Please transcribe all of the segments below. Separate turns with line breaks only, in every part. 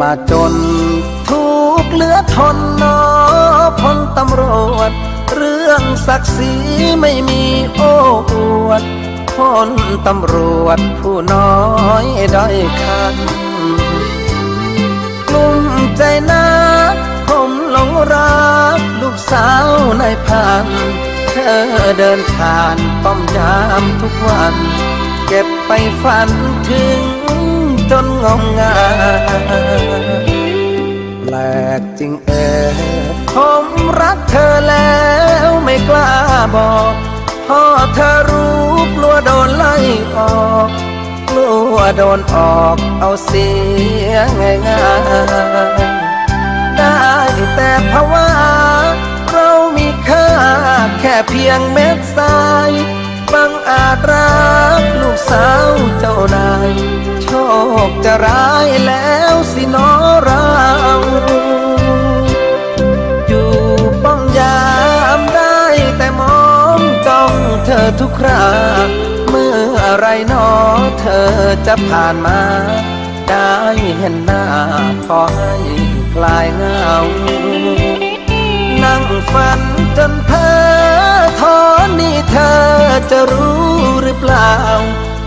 มาจนทุกเหลือทนนอพลตำรวจ เรื่องศักดิ์ศรีไม่มีโอ้อวดพลตำรวจผู้น้อยด้อยคันกลุ่มใจนะผมหลงรักลูกสาวในายพันเธอเดินผ่านป้อมยามทุกวัน เก็บไปฝันถึง จนงมงายแปลกจริงเออผมรักเธอแล้วไม่กล้าบอกพอเธอรู้กลัวโดนไล่ออกกลัวโดนออกเอาเสียง่ายง่ายๆได้แต่ภาวะเรามีค่าแค่เพียงเม็ดทราย ร้ายแล้วสินอเราอยู่ป้องยามได้แต่มองจ้องเธอทุกคราเมื่อไรนอเธอจะผ่านมา ได้เห็นหน้าขอให้คลายเหงา นั่งฝันจนเพ้อทอนนี่เธอจะรู้หรือเปล่า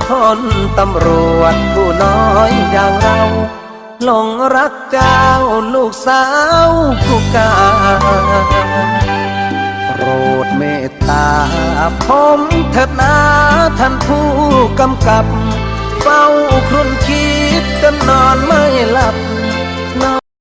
คนตำรวจผู้น้อย หลงรักเจ้าลูกสาวผู้กาโปรดเมตตาผมเถิดนาท่านผู้กำกับ เฝ้าครุ่นคิดจนนอนไม่หลับ